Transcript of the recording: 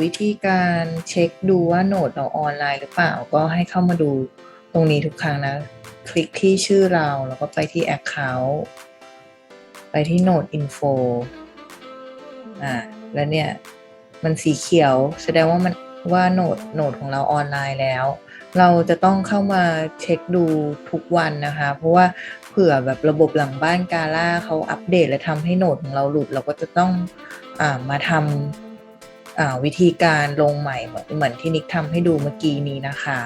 วิธีการเช็คดูว่าโหนดเราออนไลน์หรือเปล่าก็ให้เข้ามาดูตรงนี้ทุกครั้งนะ คลิกที่ชื่อเราแล้วก็ไปที่ Account ไปที่ Node Info อ่าแล้วเนี่ย มันสีเขียวแสดงว่ามันว่าโหนดโหนดของเราออนไลน์แล้ว เราจะต้องเข้ามาเช็คดูทุกวันนะคะ เพราะว่าเผื่อแบบระบบหลังบ้านกาล่าเขาอัปเดตและทำให้โหนดของเราหลุด เราก็จะต้องอ่ามาทำ วิธีการลงใหม่เหมือนเหมือนที่นิกทำให้ดูเมื่อกี้นี้นะคะ